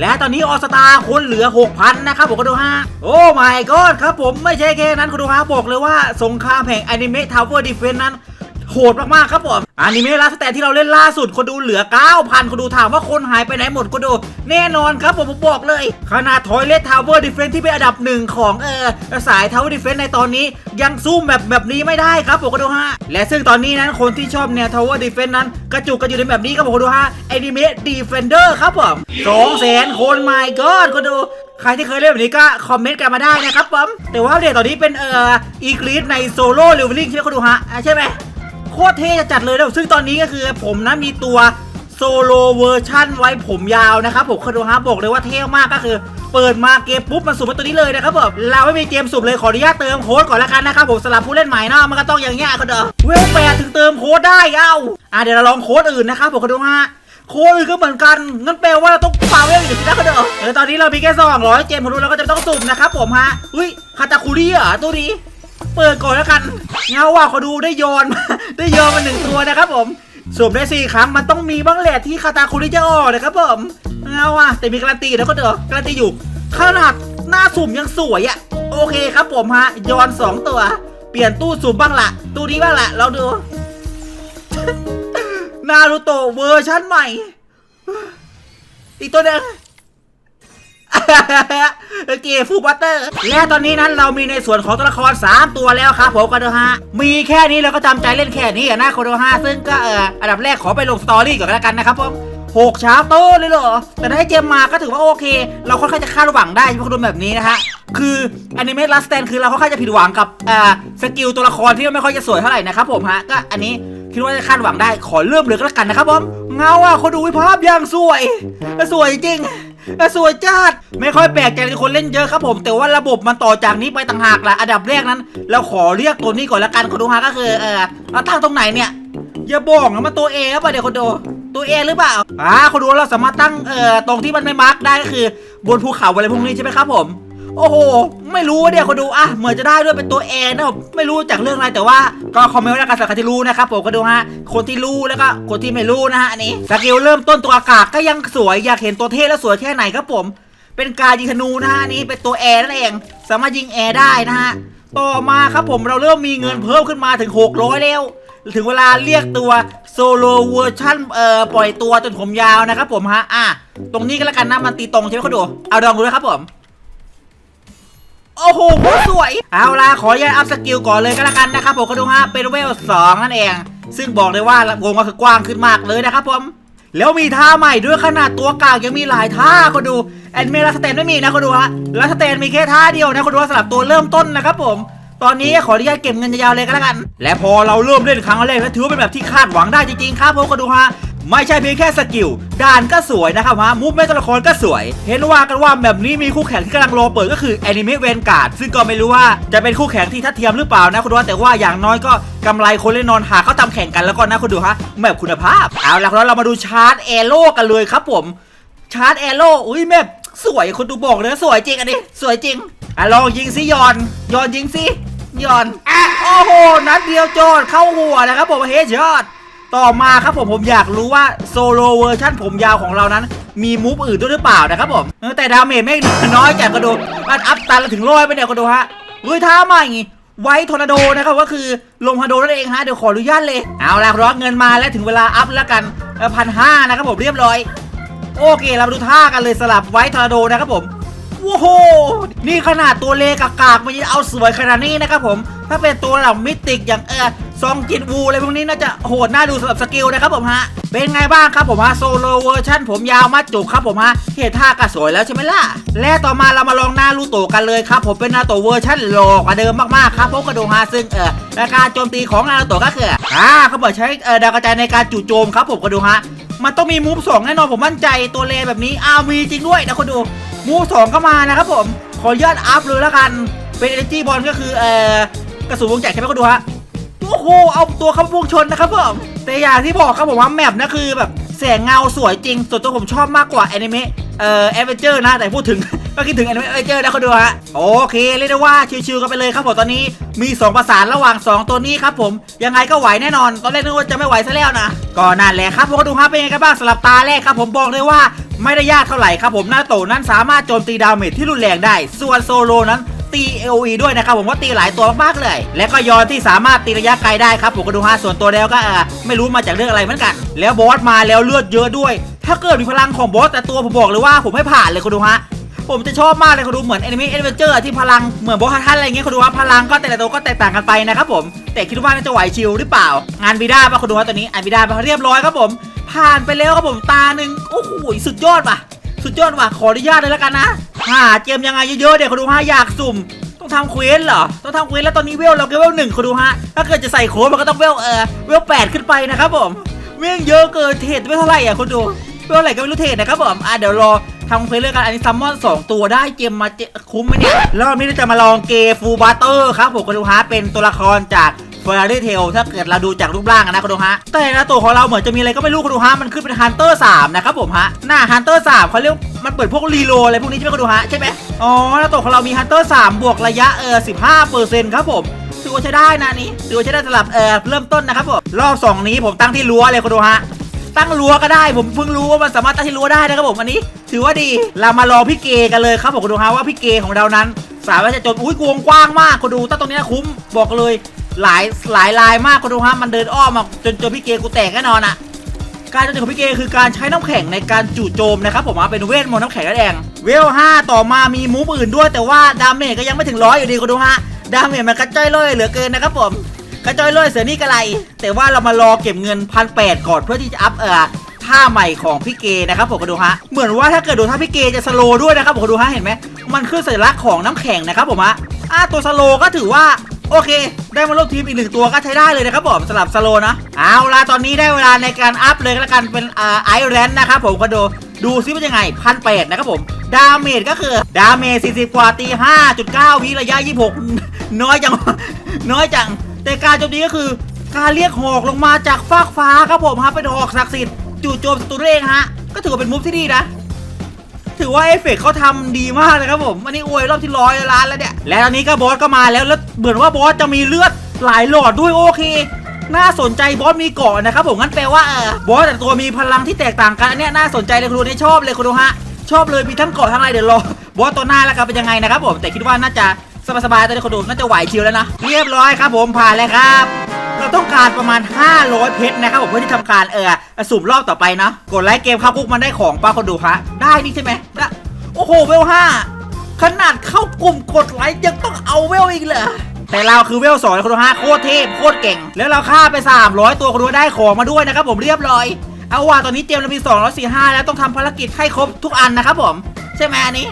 และตอนนี้ออสตาคนเหลือ 6,000 นะครับผมก็ดูฮะ โอ้ my god ครับผมไม่ใช่แค่นั้นคุณดูฮะบอกเลยว่าสงครามแห่งอนิเมะทาวเวอร์ดีเฟนนั้น โหดมากๆครับผมอนิเมะลัสแต่ที่เราเล่นล่าสุดคนดูเหลือ 9,000 คนดูถามว่าคนหายไปไหนหมดคนดู แน่นอนครับผมผมบอกเลย ขนาดทอยเลททาวเวอร์ดิเฟนที่เป็นอันดับหนึ่งของเออสายทาวเวอร์ดิเฟนในตอนนี้ ยังสู้แบบแบบนี้ไม่ได้ครับผมก็ดูฮะและซึ่งตอนนี้นั้นคนที่ชอบแนวทาวเวอร์ดิเฟนนั้น กระจุกกันอยู่ในแบบนี้ครับผมก็ดูฮะอนิเมะดีเฟนเดอร์ครับผมสองแสนคน my god ก็ดูใครที่เคยเล่นแบบนี้ก็คอมเมนต์กันมาได้นะครับผมแต่ว่าอัปเดตตอนนี้เป็นเอ่ออีกรีดในโซโล่เลเวลลิ่งใช่ไหมคุณดูฮะอะใช่ไหม โคตรเท่จะจัดเลยนะซึ่งตอนนี้ก็คือผมนะมีตัวโซโลเวอร์ชั่นไว้ผมยาวนะครับผมคดูฮะบอกเลยว่าเท่มากก็คือเปิดมาเกมปุ๊บมันสุ่มตัวนี้เลยนะครับผมเราไม่มีเกมสุ่มเลยขออนุญาตเติมโค้ดก่อนละกันนะครับผมสำหรับผู้เล่นใหม่นาะมันก็ต้องอย่างเงี้ยก็เด้อเวลแปดถึงเติมโค้ดได้เอ้าอะเดี๋ยวเราลองโค้ดอื่นนะครับผมคดูฮะโค้ดอื่นก็เหมือนกันงั้นแปลว่าเราต้องฟาเวลอีกสินะก็เด้อเออตอนนี้เรามีแค่200เจมผมรู้เราก็จะต้องสุ่มนะครับผมฮะอุ้ยคาตาคุริเหรอตัวนี้ เปิดก่อนแล้วกันเงาว่าเขาดูได้โยน ได้โยนมาหนึ่งตัวนะครับผมสุ่มได้สี่ครั้งมันต้องมีบ้างแหละที่คาตาคุริจะออกนะครับผมเงาว่าแต่มีการันตีแล้วก็เด้อการันตีอยู่ขนาดหน้าสุ่มยังสวยอะโอเคครับผมฮะโยนสองตัว เปลี่ยนตู้สุ่มบ้างละตู้นี้บ้างละเราดูนารูโตะเวอร์ชั่นใหม่ อีกตัวหนึง เกฟูบัตเตอร์ และตอนนี้นั้นเรามีในส่วนของตัวละคร 3 ตัวแล้วครับผมกันเดฮะมีแค่นี้เราก็จำใจเล่นแค่นี้นะโคโดฮะซึ่งก็เอออันดับแรกขอไปลงสตอรี่ก่อนแล้วกันนะครับผม หกชาร์โต้เลยเหรอ แต่ถ้าให้เจมมาก็ถือว่าโอเค เราค่อนข้างจะคาดหวังได้ใช่ไหมคุณดูแบบนี้นะฮะ คืออนิเมะลัสแตนคือเราค่อนข้างจะผิดหวังกับอ่าสกิลตัวละครที่ไม่ค่อยจะสวยเท่าไหร่นะครับผมฮะ ก็อันนี้คิดว่าจะคาดหวังได้ ขอเริ่มเลยก็แล้วกันนะครับผม เงาอะคนดูวิภาพยังสวย สวยจริงสวยจัดไม่ค่อยแปลกใจที่คนเล่นเยอะครับผม แต่ว่าระบบมันต่อจากนี้ไปต่างหากละอันดับแรกนั้น เราขอเรียกตัวนี้ก่อนละกันคนดูฮะก็คือเออเราตั้งตรงไหนเนี่ยอย่าบอกนะมันตัวเอหรือเปล่าเดี๋ยวคนดู ตัวเอหรือเปล่าอ่าคนดูเราสามารถตั้งเอ่อตรงที่มันไม่มาร์กได้ก็คือบนภูเขาอะไรพวกนี้ใช่ไหมครับผม โอ้โห ไม่รู้เดี๋ยวคนดูอะเหมือนจะได้ด้วยเป็นตัวเอนะผมไม่รู้จากเรื่องอะไรแต่ว่าก็คอมเมนต์ไว้แล้วกันสำหรับใครที่รู้นะครับผมก็ดูฮะคนที่รู้แล้วก็คนที่ไม่รู้นะฮะอันนี้สกิลเริ่มต้นตัวอากาศก็ยังสวยอยากเห็นตัวเท่และสวยแค่ไหนครับผม เป็นการยิงธนูนะฮะอันนี้เป็นตัวแอร์นั่นเองสามารถยิงแอร์ได้นะฮะต่อมาครับผมเราเริ่มมีเงินเพิ่มขึ้นมาถึง 600แล้ว ถึงเวลาเรียกตัวโซโลเวอร์ชั่นเอ่อปล่อยตัวจนผมยาวนะครับผมฮะอะตรงนี้ก็แล้วกันนะมันตีตรงใช่ไหมเขาดูเอาลองดูนะครับผมโอ้โหสวย เอาล่ะขออนุญาตอัพสกิลก่อนเลยก็แล้วกันนะครับผมก็ดูฮะเป็นเวลสองนั่นเอง ซึ่งบอกเลยว่าวงก็คือกว้างขึ้นมากเลยนะครับผม แล้วมีท่าใหม่ด้วยขนาดตัวกากยังมีหลายท่าก็ดูแอนเมลัสเตนไม่มีนะก็ดูฮะลัสเตนมีแค่ท่าเดียวนะก็ดูว่าสำหรับตัวเริ่มต้นนะครับผม ตอนนี้ขออนุญาตเก็บเงินยาวๆเลยก็แล้วกัน และพอเราเริ่มเล่นครั้งแรกแล้วถือว่าเป็นแบบที่คาดหวังได้จริงๆครับผมก็ดูฮะไม่ใช่เพียงแค่สกิลด่านก็สวยนะครับฮะมูฟเมนตัวละครก็สวย เห็นว่ากันว่าแบบนี้มีคู่แข่งที่กำลังรอเปิดก็คือแอนิเมะเวนการ์ดซึ่งก็ไม่รู้ว่าจะเป็นคู่แข่งที่ทัดเทียมหรือเปล่านะคุณดูแต่ว่าอย่างน้อยก็กำไรคนเล่นนอนหาเขาทำแข่งกันแล้วก็นะคุณดูฮะแบบคุณภาพ เอาละครับเรามาดูชาร์ตแอโร่กันเลยครับผมชาร์จแอโร่อุ้ยแม่สวยคนดูบอกเลยสวยจริงอันนี้สวยจริง อะลองยิงสิยอนยอนยิงสิยอนอะโอ้โหนัดเดียวโจดเข้าหัวนะครับผมเฮดช็อตต่อมาครับผมผมอยากรู้ว่าโซโลเวอร์ชั่นผมยาวของเรานั้น มีมูฟอื่นด้วยหรือเปล่านะครับผมแต่ดาเมจไม่น้อยจากกระดูมันอัพตันแล้วถึงร้อยไปเนี่ยกระดูฮะเฮ้ยท่าใหม่ไว้ทอร์นาโดนะครับก็คือลมฮาโดนั่นเองฮะเดี๋ยวขออนุญาตเลยเอาละรอเงินมาแล้วถึงเวลาอัพแล้วกันพันห้านะครับผมเรียบร้อย โอเคเรามาดูท่ากันเลยสลับไว้ทอร์นาโดนะครับผม โอ้โห นี่ขนาดตัวเลกากากมันยังเอาสวยขนาดนี้นะครับผม ถ้าเป็นตัวระดับมิติกอย่างเออซองจินวูอะไรพวกนี้น่าจะโหดน่าดูสำหรับสกิลนะครับผมฮะ เป็นไงบ้างครับผมฮะโซโลเวอร์ชันผมยาวมัดจุกครับผมฮะเห็นท่าก็สวยแล้วใช่ไหมล่ะ และต่อมาเรามาลองหน้ารูโตกันเลยครับผมเป็นนาโตเวอร์ชันโลกกว่าเดิมมากๆครับพบกระดูฮะซึ่งเออและการโจมตีของนารูโตก็คืออ่าเขาบอกใช้เออดาวกระจายในการจู่โจมครับผมกระดูฮะมันต้องมีมูฟสองแน่นอนผมมั่นใจตัวเลแบบนี้อ้าวมีจริงด้วยนะคนดู มูสองก็มานะครับผม ขอยอนอัพเลยละกัน เป็น energy ball ก็คือเอ่อกระสุนวงแจกใช่ไหมก็ดูฮะโอ้โหเอาตัวเข้าพุ่งชนนะครับผมแต่อย่างที่บอกครับผมว่าแมปนะคือแบบแสงเงาสวยจริง ส่วนตัวผมชอบมากกว่าแอนิเมะเอ่อเอเวนเจอร์นะแต่พูดถึง ก็คิดถึงแอนิเมเจอนะคนดูฮะโอเคเรียกได้ว่าชิวๆกันไปเลยครับผมตอนนี้มีสองประสานระหว่างสองตัวนี้ครับผมยังไงก็ไหวแน่นอน ตอนแรกนึกว่าจะไม่ไหวซะแล้วนะก็นั่นแหละครับผมก็ดูครับเป็นยังไงกันบ้างสำหรับตาแรกครับผมบอกเลยว่าไม่ได้ยากเท่าไหร่ครับผมหน้าโตนั้นสามารถโจมตีดาเมจที่รุนแรงได้ ส่วนโซโลนั้นตี AOE ด้วยนะครับผมว่าตีหลายตัวมากๆเลย และก็ยอนที่สามารถตีระยะไกลได้ครับผมก็ดูฮะส่วนตัวแล้วก็เออไม่รู้มาจากเรื่องอะไรเหมือนกัน แล้วบอสมาแล้วเลือดเยอะด้วย ถ้าเกิดมีพลังของบอสแต่ตัวผมบอกเลยว่าผมไม่ผ่านเลยคุณดูฮะ ผมจะชอบมากเลยคุณดูเหมือน Enemy Adventure ที่พลังเหมือนโบอสท่านอะไรเงี้ยคุณดูว่าพลังก็แต่ละตัวก็แตกต่างกันไปนะครับผม แต่คิดว่าน่าจะไหวชิลหรือเปล่า งานวีด้าป่ะคุณดูว่าตัวนี้งานวีด้าป่ะเรียบร้อยครับผม ผ่านไปแล้วครับผมตาหนึ่งโอ้โหสุดยอดว่ะ สุดยอดว่ะขออนุญาตเลยแล้วกันนะหาเกมยังไงเยอะๆเดี๋ยวคุณดูฮะอยากสุ่มต้องทำเควสเหรอ ต้องทำเควสแล้วตอนนี้เวลเราแค่เวลหนึ่งคุณดูฮะ ถ้าเกิดจะใส่โค้ดมันก็ต้องเวลเออเวลแปดขึ้นไปนะครับผมเวลเยอะเกินเทรดไม่เท่าไหร่อะคุณดูเวลอะไรก็ไม่รู้เทรดนะครับผมอะเดี๋ยวรอ ทำเควสเรื่องกันอันนี้ซัมมอนสองตัวได้เกมมาเจคุ้มไหมเนี่ยแล้วรอบนี้เราจะมาลองเกฟูบัตเตอร์ครับผมคุณดูฮะเป็นตัวละครจากเฟอร์รารี่เทลถ้าเกิดเราดูจากรูปร่างอะนะคุณดูฮะ แต่ละตัวของเราเหมือนจะมีอะไรก็ไม่รู้คุณดูฮะ มันขึ้นเป็นฮันเตอร์สามนะครับผมฮะ หน้าฮันเตอร์สามเขาเรียกมันเปิดพวกรีโหลดอะไรพวกนี้ใช่ไหมคุณดูฮะ ใช่ไหมอ๋อแล้วตัวของเรามีฮันเตอร์สามบวกระยะเออสิบห้าเปอร์เซ็นต์ครับผมถือว่าใช้ได้นะอันนี้ถือว่าใช้ได้สำหรับเออเริ่มต้นนะครับผมรอบสองนี้ผมตั้งที่รั้วเลยคุณดูฮะ ตั้งรั้วก็ได้ ผมเพิ่งรู้ว่ามันสามารถตั้งที่รั้วได้นะครับผมอันนี้ ถือว่าดีเรามารอพี่เกกันเลยครับผมคุณดูฮะว่าพี่เกของเรานั้น สามารถจะจนอุ้ยกวงกว้างมากคุณดูตั้งตรงนี้คุ้มบอกเลยหลายหลายลายมากคุณดูฮะมันเดินอ้อมมาจนจนพี่เกกูแตกแน่นอนอะการโจมตีของพี่เกคือการใช้น้ำแข็งในการจู่โจมนะครับผมว่าเป็นเวทมนต์น้ำแข็งนั่นเองเวล5ต่อมามีมูฟอื่นด้วย แต่ว่าดาเมจก็ยังไม่ถึงร้อยอยู่ดีคุณดูฮะดาเมจมันกระจ้อยเลยเหลือเกินนะครับผม กระจอยเลยเสือนี่กระไร แต่ว่าเรามารอเก็บเงินพันแปดก่อนเพื่อที่จะอัพเอ่อท่าใหม่ของพี่เกนะครับผมก็ดูฮะเหมือนว่าถ้าเกิดดูท่าพี่เกจะสโลด้วยนะครับผมก็ดูฮะเห็นไหมมันคือสัญลักษณ์ของน้ำแข็งนะครับผมฮะอะตัวสโลก็ถือว่าโอเค ได้มาร่วมทีมอีกหนึ่งตัวก็ใช้ได้เลยนะครับผมสำหรับสโลนะเอาล่ะตอนนี้ได้เวลาในการอัพเลยก็แล้วกันเป็นอ่าไอแรนนะครับผมก็ดูดูซิว่ายังไงพันแปดนะครับผมดาเมจก็คือดาเมจ40 กว่าตี5.9วิระยะ 26 น้อยจังน้อยจัง แต่การโจมตีก็คือการเรียกหอกลงมาจากฟากฟ้าครับผมฮะเป็นหอกศักดิ์สิทธิ์จู่โจมศัตรูเองฮะก็ถือว่าเป็นมุฟที่ดีนะถือว่าเอฟเฟกต์เขาทำดีมากเลยครับผมอันนี้อวยรอบที่ร้อยล้านแล้วเนี่ยและตอนนี้ก็บอสก็มาแล้วแล้วเหมือนว่าบอสจะมีเลือดหลายหลอดด้วยโอเค น่าสนใจบอสมีเกาะนะครับผมงั้นแปลว่าเออบอสแต่ตัวมีพลังที่แตกต่างกันอันเนี้ยน่าสนใจเลยคุณดูนี่ชอบเลยคุณดูฮะชอบเลยมีทั้งเกาะทั้งอะไรเดี๋ยวรอบอสตัวหน้าแล้วกันเป็นยังไงนะครับผมแต่คิดว่าน่าจะ สบายๆตอนนี้คุณดูน่าจะไหวชิวแล้วนะ เรียบร้อยครับผมผ่านแล้วครับ เราต้องการประมาณ 500 เพชรนะครับผมเพื่อที่ทำการเออสุ่มรอบต่อไปนะกดไลค์เกมเข้าคุกมันได้ของป้าคนดูฮะได้นี่ใช่ไหมได้โอ้โหเวลห้าขนาดเข้ากลุ่มกดไลค์ยังต้องเอาเวลอีกเหรอแต่เราคือเวลสองคนดูฮะโคตรเทพโคตรเก่ง แล้วเราฆ่าไป 300 ตัวคนดูได้ของมาด้วยนะครับผมเรียบร้อยเอาว่าตอนนี้เจมส์เรามี245แล้วต้องทำภารกิจให้ครบทุกอันนะครับผม ใช่ไหมอันนี้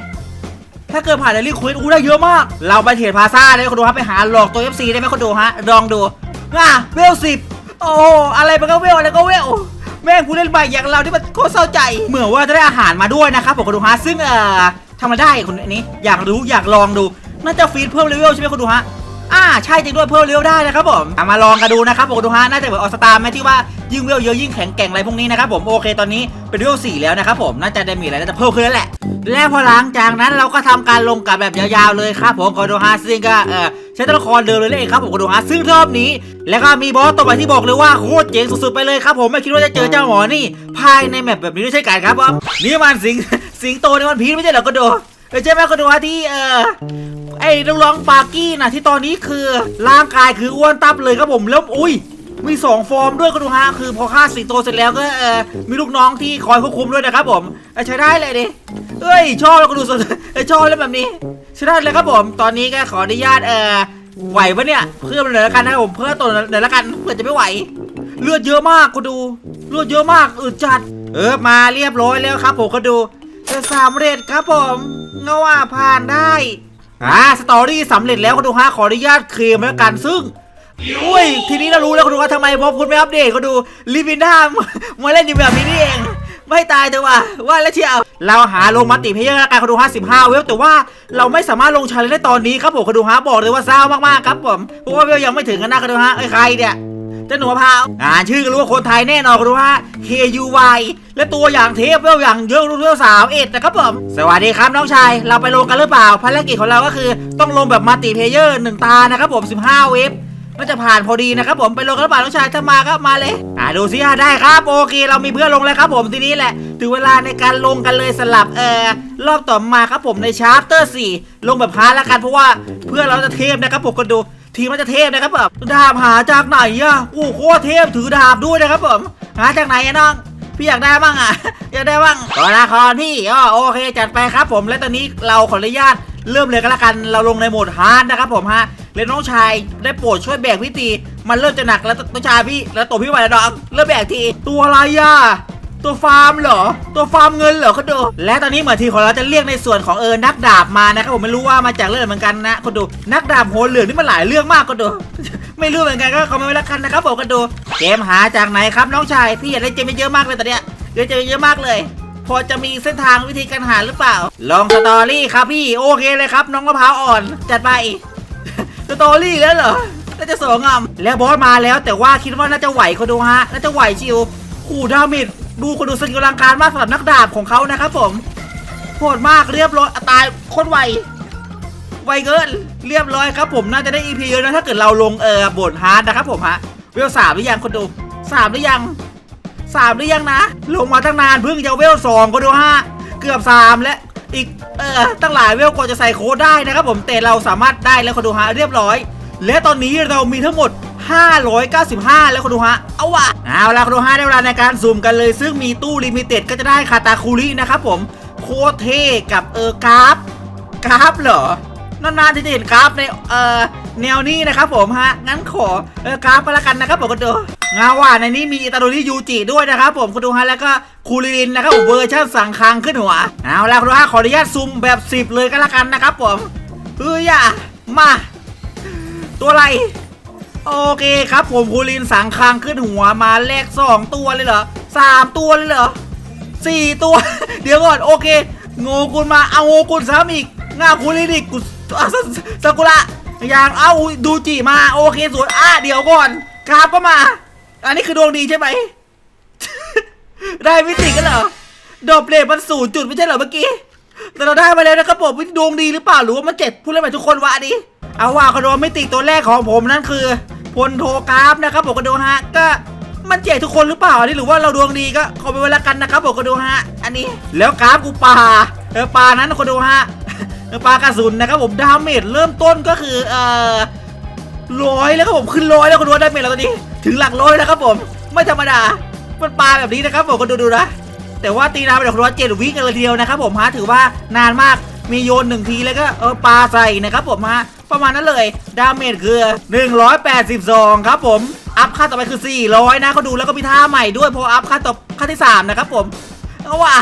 ถ้าเกิดผ่านเดลี่คุยอู้ได้เยอะมาก เราไปเทรดพาซ่าเลยคนดูครับไปหาหลอกตัว FC ได้ไหมคนดูฮะลองดูอะเวลสิบโอ้อะไรมันก็เวลอะไรก็เวลแม่งผู้เล่นใหม่อย่างเราที่มันโคตรเศร้าใจ เหมือนว่าจะได้อาหารมาด้วยนะครับผมคนดูฮะซึ่งเอ่อทำมาได้คนนี้ อยากรู้อยากลองดูน่าจะฟีดเพิ่มเลเวลใช่ไหมคนดูฮะอ่าใช่จริงด้วยเพิ่มเลเวลได้นะครับผมมาลองกันดูนะครับผมดูฮะน่าจะเหมือนออสตาร์ไหมที่ว่ายิ่งเวลเยอะยิ่งแข็งแกร่งอะไรพวกนี้นะครับผมโอเคตอนนี้เป็นเวลสี่แล้วนะครับผมน่าจะได้มีอะไรน่าจะเพิ่มขึ้นแหละ และพอหลังจากนั้นเราก็ทำการลงกับแบบยาวๆเลยครับผมขอดูฮะซึ่งก็เออใช้ตัวละครเดิมเลยเลยครับผมขอดูฮะซึ่งรอบนี้ แล้วก็มีบอสตัวใหม่ที่บอกเลยว่าโคตรเจ๋งสุดๆไปเลยครับผมไม่คิดว่าจะเจอเจ้าหมอนี่ภายในแมปแบบนี้ด้วยใช่กันครับผมนี่มันสิงสิงโตในวันพีชไม่ใช่เหรอก็ดูเออใช่ไหมก็ดูฮะที่เออไอ้น้องร้องปากี้นะที่ตอนนี้คือร่างกายคืออ้วนตับเลยครับผมแล้วอุ้ย มีสองฟอร์มด้วยก็ดูฮะคือพอฆ่าสิงโตเสร็จแล้วก็เออมีลูกน้องที่คอยควบคุมด้วยนะครับผมใช้ได้เลยดิเอ้ยชอบแล้วก็ดูสดเออชอบแล้วแบบนี้ใช้ได้เลยครับผมตอนนี้ก็ขออนุญาตเออไหวปะเนี่ยเพิ่มเลยแล้วกันนะครับผมเพิ่มตัวเลยแล้วกันเผื่อจะไม่ไหว เลือดเยอะมากก็ดูเลือดเยอะมากอึดจัด เออมาเรียบร้อยแล้วครับ ผมก็ดูจะสำเร็จครับผมเงาว่าผ่านได้อ่าสตอรี่สำเร็จแล้วคุณดูฮะขออนุญาตเคลมแล้วกันซึ่ง อุ้ย ทีนี้เรารู้แล้วคุณดูว่าทำไมพอคุณไม่อัปเดตคุณดูลิวินด้ามาเล่นอยู่แบบนี้นี่เอง ไม่ตายแต่ว่าว่าแล้วเชียวเราหาลงมัลติเพเยอร์ล้วกันคุณดูฮะ15 เวลแต่ว่าเราไม่สามารถลงชาเลนจ์ได้ตอนนี้ครับผมคุณดูฮะบอกเลยว่าเศร้ามากๆครับผมเพราะว่าเวลยังไม่ถึงกันนะคุณดูฮะไอ้ใครเนี่ยเจ้าหนูมะพร้าวอ่านชื่อก็รู้ว่าคนไทยแน่นอนก็รู้ว่า KUY และตัวอย่างเทปเวลอย่างเยอะรู้เรื่องสาวเอ็ดนะครับผม สวัสดีครับน้องชาย เราไปลงกันหรือเปล่า ภารกิจของเราก็คือต้องลงแบบมัลติเพเยอร์หนึ่งตานะครับผม 15 เว็ บก็จะผ่านพอดีนะครับผมไปลงกรือเปล่าน้องชายถ้ามาก็มาเลย อ่าดูสิอะได้ครับโอเค เรามีเพื่อนลงแล้วครับผมทีนี้แหละ ถึงเวลาในการลงกันเลยสลับเออรอบต่อมาครับผมในชาร์ปเตอร์4ลงแบบฮาร์ดแล้วกันเพราะว่าเพื่อนเราจะเทพนะครับผมก็ดูทีมมันจะเทพนะครับผมดาบหาจากไหนอะโอ้โหเทพถือดาบด้วยนะครับผมหาจากไหนอะน้องพี่อยากได้บ้างอะอยากได้บ้างตัวละครพี่อ๋อโอเคจัดไปครับผมและตอนนี้เราขออนุญาตเริ่มเลยก็แล้วกันเราลงในโหมดฮาร์ดนะครับผมฮะ เลยน้องชายได้โปรดช่วยแบกพี่ตีมันเริ่มจะหนักแล้วน้องชายพี่แล้วตัวพี่ไหวแล้วน้องเริ่มแบกทีตัวอะไรอะตัวฟาร์มเหรอ ตัวฟาร์มเงินเหรอคุณดู และตอนนี้เหมือนทีของเราจะเรียกในส่วนของเออ นักดาบมานะครับผมไม่รู้ว่ามาจากเรื่องเหมือนกันนะคุณดู นักดาบโหนเหลืองนี่มันหลายเรื่องมากคุณดู ไม่รู้เหมือนกันก็คอมเมนต์ไว้ล้วกันนะครับผมคุณดู เกมหาจากไหนครับน้องชาย พี่อยากได้เจมเยอะมากเลยตอนเนี้ยเดี๋ยวเจมเยอะมากเลย พอจะมีเส้นทางวิธีการหาหรือเปล่า ลองสตอรี่ครับพี่ โอเคเลยครับ น้องมะพร้าวอ่อน จัดไป ตอรี่แล้วเหรอ น่าจะสวยงามแล้วบอสมาแล้วแต่ว่าคิดว่าน่าจะไหวคนดูฮะ น่าจะไหวชิวขู่ดาเมจดูคนดูสกิลลังการมากสำหรับนักดาบของเขานะครับผมโหดมากเรียบร้อยตายโคตรไว ไวเกินเรียบร้อยครับผมน่าจะได้ EP เยอะนะถ้าเกิดเราลงเออบทฮาร์ดนะครับผมฮะเวลสามหรือยังคนดูสามหรือยังสามหรือยังนะ ลงมาตั้งนานเพิ่งจะเวลสองคนดูฮะเกือบสามและอีก เออตั้งหลายเวลกว่าจะใส่โค้ดได้นะครับผมแต่เราสามารถได้แล้วคนดูฮะเรียบร้อย และตอนนี้เรามีทั้งหมด 595 แล้วคนดูฮะเอาวะเอาละคนดูฮะได้เวลาในการซูมกันเลย ซึ่งมีตู้ลิมิเต็ดก็จะได้คาตาคูรินะครับผมโคตรเท่กับเออกราฟกราฟเหรอนานๆที่จะเห็นกราฟในเอ่อแนวนี้นะครับผมฮะงั้นขอเออกราฟก็แล้วกันนะครับผมคุณดู งาว่าในนี้มีอิตาโดริยูจิด้วยนะครับผมคุณดูฮะแล้วก็คูริลินนะครับผมเวอร์ชันสังคังขึ้นหัวเอาละคุณดูฮะขออนุญาตซูมแบบ 10 เลยก็แล้วกันนะครับผมเฮ้ยอย่ามา ตัวอะไร โอเคครับผมคูรินสังคังขึ้นหัวมาแลกสองตัวเลยเหรอสามตัวเลยเหรอสี่ตัว เดี๋ยวก่อนโอเคโงกุลมาเอาโงกุลซ้ำอีกงาคุรินดิกกุอะซาซากุระอย่างเอาดูจิมาโอเคสวยอะเดี๋ยวก่อนกราฟก็มา อันนี้คือดวงดีใช่ไหม ได้มิติกันเหรอดอบเลทมันศูนย์จุดไม่ใช่เหรอเมื่อกี้ แต่เราได้มาแล้วนะครับผมดวงดีหรือเปล่าหรือว่ามันเจ็ดพูดเล่นไปทุกคนวะนี้ เอาว่าคอนโดมิติตัวแรกของผมนั่นคือพลโทกราฟนะครับผมก็ดูฮะก็มันเจ็ดทุกคนหรือเปล่านนี้หรือว่าเราดวงดีก็ขอไปไว้ละกันนะครับผมก็ดูฮะอันนี้ แล้วกราฟกูปลาเออปลานั้นคนดูฮะเออปลากระสุนนะครับผมดาเมจเริ่มต้นก็คือเอ่อ ร้อยแล้วครับผมขึ้นร้อยแล้วคนดูว่าได้เมจแล้วตอนนี้ ถึงหลักร้อยแล้วครับผม ไม่ธรรมดา มันปลาแบบนี้นะครับผมคนดูดูนะ แต่ว่าตีนาไปเดี๋ยวคนดูว่าเจ็ดวิกันเลยทีเดียวนะครับผมฮะถือว่านานมากมีโยนหนึ่งทีแล้วก็เออปลาใส่นะครับผมฮะประมาณนั้นเลยดาเมจคือ 182 ครับผมอัพค่าต่อไปคือ 400 นะเขาดูแล้วก็มีท่าใหม่ด้วยพออัพค่าต่อค่าที่ 3 นะครับผมเอาว่ะ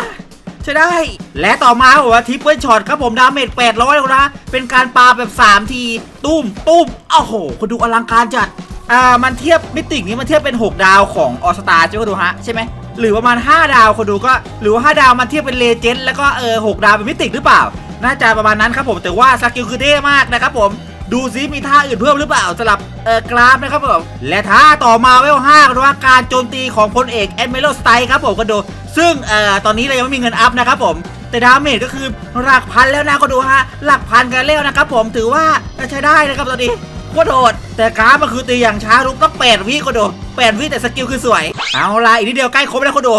ใช่ได้ และต่อมาผมว่าทิปเปิลช็อตครับผมดาเมจ800แล้วนะเป็นการปาแบบ 3 ที ตุ้มตุ้มโอ้โหคุณดูอลังการจัดอ่ามันเทียบมิตินี้มันเทียบเป็น 6 ดาวของออสตาใช่ไหมคุณดูฮะใช่ไหมหรือประมาณ 5 ดาวคุณดูก็ หรือว่า 5 ดาวมันเทียบเป็นเลเจนด์แล้วก็เออ6ดาวเป็นมิติหรือเปล่า น่าจะประมาณนั้นครับผมแต่ว่าสกิลคือเท่มากนะครับผม ดูซิมีท่าอื่นเพิ่มหรือเปล่าสำหรับเอ่อกราฟนะครับผมและท่าต่อมาเวล5ก็คือว่าการโจมตีของพลเอกแอดมิ l ลสไตครับผมก็ดูซึ่งเอ่อตอนนี้เรายังไม่มีเงินอัพนะครับผมแต่ดาเมจก็คือหลักพันแล้วนะก็ดูฮะหลักพันกันแล้วนะครับผมถือว่าใช้ได้นะครับตอนนี้โคตรโหดแต่กราฟมันคือตีอย่างช้าลุกต้อง8วิก็ดู8วิแต่สกิลคือสวย เอาละอีกนิดเดียวใกล้ครบแล้วก็ดู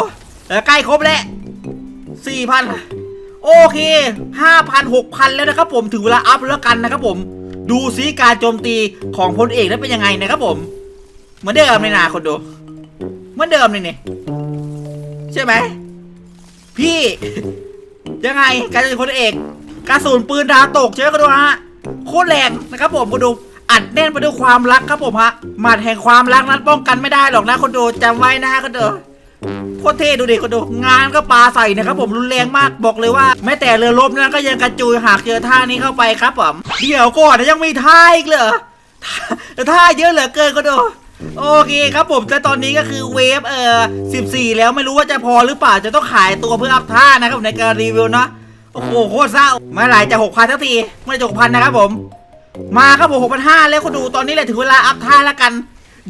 ใกล้ครบแล้ว4,000โอเค5,000 6,000แล้วนะครับผมถึงเวลาอัพแล้วกันนะครับผม ดูซิการโจมตีของพลเอกนั้นเป็นยังไงนะครับผมเหมือนเดิมเลยนะคนดูเหมือนเดิมเลยนี่ใช่ไหมพี่ ยังไงการเป็นพลเอกกระสุนปืนดาตกใช่ไหมคนดูฮะโคตรแรงนะครับผมคนดูอัดแน่นไปด้วยความรักครับผมฮะหมัดแห่งความรักนั้นป้องกันไม่ได้หรอกนะคนดูจำไว้นะฮะคนดู โคตรเท่ดูดิคนดู งานก็ปลาใส่นะครับผมรุนแรงมากบอกเลยว่า แม้แต่เรือรบนั้นก็ยังกระจุยหากเจอท่านี้เข้าไปครับผมเดี๋ยวก่อนยังมีท่าอีกเหรอท่าเยอะเหลือเกินคนดูโอเคครับผมแต่ตอนนี้ก็คือเวฟเอ่อ14 แล้วไม่รู้ว่าจะพอหรือเปล่าจะต้องขายตัวเพื่ออัพท่านะครับในการรีวิวเนาะโอ้โหโคตรเศร้าเมื่อไหร่จะ6,000สักทีเมื่อไหร่จะ6,000นะครับผม มาครับผม6,500แล้วคนดูตอนนี้แหละถึงเวลาอัพท่าแล้วกัน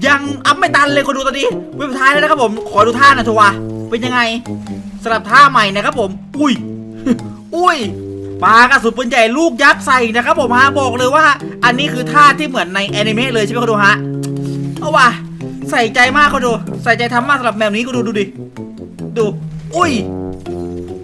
ยังอัพไม่ตันเลยคนดูตอนนี้เว็บท้ายแล้วนะครับผม ขอดูท่าหนะทัวร์เป็นยังไงสลับท่าใหม่นะครับผม อุ้ย อุ้ยปากระสุนปืนใหญ่ลูกยักษ์ใส่นะครับผมฮะบอกเลยว่า อันนี้คือท่าที่เหมือนในแอนิเมะเลยใช่ไหมคนดูฮะเอาว่ะใส่ใจมากคนดู ใส่ใจทำมากสำหรับแบบนี้ก็ดูดูดิดูอุ้ย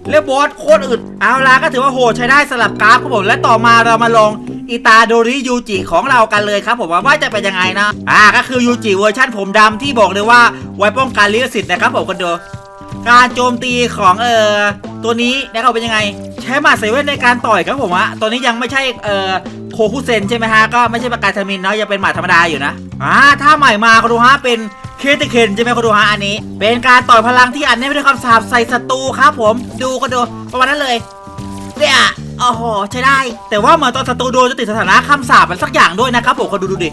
แล้วบอสโคตรอึดเอาละก็ถือว่าโหดใช้ได้สลับกราฟครับผมและต่อมาเรามาลอง อิตาโดริยูจิของเรากันเลยครับผมว่าว่าจะเป็นยังไงนะอ่าก็คือยูจิเวอร์ชั่นผมดำที่บอกเลยว่าไว้ป้องกันลิขสิทธิ์นะครับผมกันดูการโจมตีของเอ่อตัวนี้นะครับเป็นยังไง ใช้หมาเซเว่นในการต่อยครับผมอะตัวนี้ยังไม่ใช่เอ่อโคคุเซนใช่ไหมฮะก็ไม่ใช่ประกาศทามินเนาะยังเป็นหมาธรรมดาอยู่นะอ่าถ้าใหม่มาคุณดูฮะเป็นเคเตเคนใช่ไหมคุณดูฮะอันนี้ เป็นการต่อยพลังที่อันนี้ไม่ได้คำสาปใส่ศัตรูครับผมดูกันดูประมาณนั้นเลยเนี่ย โอ้โหใช้ได้ แต่ว่าเหมือนตอนศัตรูโดนจะติดสถานะคำสาปมันสักอย่างด้วยนะครับผมคนดูดูดิ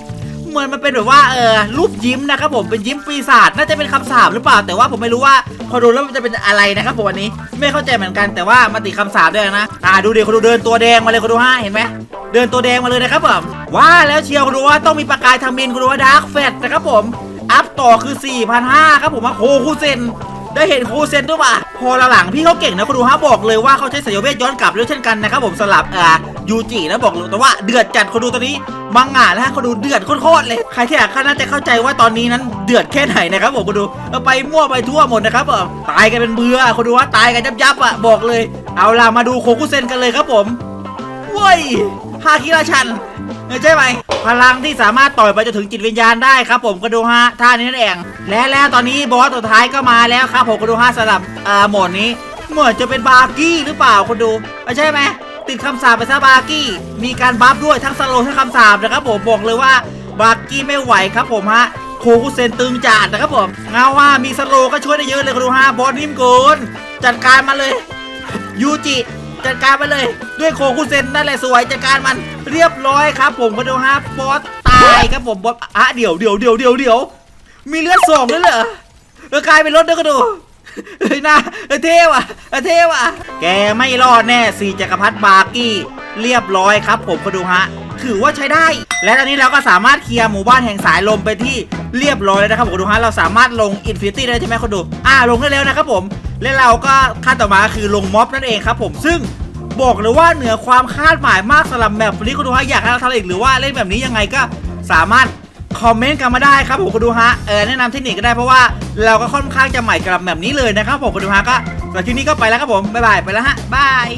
เหมือนมันเป็นแบบว่าเออรูปยิ้มนะครับผมเป็นยิ้มปีศาจน่าจะเป็นคำสาปหรือเปล่า แต่ว่าผมไม่รู้ว่าพอดูแล้วมันจะเป็นอะไรนะครับผมอันนี้ไม่เข้าใจเหมือนกันแต่ว่ามันติดคำสาปด้วยนะอ่าดูดิคนดูเดินตัวแดงมาเลยคนดูฮะเห็นไหมเดินตัวแดงมาเลยนะครับผมว่าแล้วเชียวคนดูว่าต้องมีประกายทางมินคนดูว่าดาร์กแฟตนะครับผมอัพต่อคือ4,500ครับผมว่าโคคูเซน ได้เห็นครูเซนด้วยป่ะพอหลังๆพี่เขาเก่งนะคุณดูฮะบอกเลยว่าเขาใช้สายเวทย้อนกลับด้วยเช่นกันนะครับผมสลับอ่ายูจินะบอกเลยแต่ว่าเดือดจัดคนดูตัวนี้มังงะนะฮะคนดูเดือดโคตรเลยใครที่อยากน่าจะเข้าใจว่าตอนนี้นั้นเดือดแค่ไหนนะครับผมคนดูไปมั่วไปทั่วหมดนะครับผมตายกันเป็นเบื่อคนดูว่าตายกันยับยับอะบอกเลย เอาล่ะมาดูโคคุเซนกันเลยครับผมเว้ย ฮาคิราชันเออใช่ไหมพลังที่สามารถต่อยไปจนถึงจิตวิญญาณได้ครับ ผมก็ดูฮะท่านี้นั่นเองและแล้วตอนนี้บอสตัวท้ายก็มาแล้วครับผมก็ดูฮะสำหรับอ่อโหมดนี้เหมือนจะเป็นบาร์กี้หรือเปล่าคนดูเออใช่ไหมติดคำสาปไปซะบาร์กี้ มีการบัฟด้วยทั้งสโลทั้งคำสาปนะครับผมบอกเลยว่าบาร์กี้ไม่ไหวครับผมฮะโคคุเซนตึงจัดนะครับผมเงาว่ามีสโลก็ช่วยได้เยอะเลยคนดูฮะบอสนิ่มกินจัดการมาเลยยูจิ จัดการไปเลย ด้วยโคคุเซนนั่นแหละสวยจัดการมันเรียบร้อยครับ ผมก็ดูฮะบอสตายครับผมบอสอะเดี๋ยวเดี๋ยวเดี๋ยวเดี๋ยวเดี๋ยวมีเลือดสองด้วยเหรอเออกลายเป็นรถด้วยก็ดูเฮ้ยน่าเออเท่ว่ะเออเท่ว่ะ แกไม่รอดแน่สี่จักรพรรดิบาร์กี้ เรียบร้อยครับ ผมก็ดูฮะถือว่าใช้ได้ และตอนนี้เราก็สามารถเคลียร์หมู่บ้านแห่งสายลมไปที่เรียบร้อยแล้วนะครับผมก็ดูฮะเราสามารถลงอินฟินิตี้ได้ใช่ไหมคนดู อ่าลงได้แล้วนะครับผม และเราก็ขั้นต่อมาคือลงม็อบนั่นเองครับผมซึ่งบอกเลยว่าเหนือความคาดหมายมากสำหรับแบบนี้คุณดูฮะอยากให้เราทำอีกหรือว่าเล่นแบบนี้ยังไงก็สามารถคอมเมนต์กันมาได้ครับผมคุณดูฮะเออแนะนำเทคนิคก็ได้เพราะว่าเราก็ค่อนข้างจะใหม่กับแบบนี้เลยนะครับผมคุณดูฮะก็สำหรับคลิปนี้ก็ไปแล้วครับผมบ๊ายบายไปแล้วฮะบาย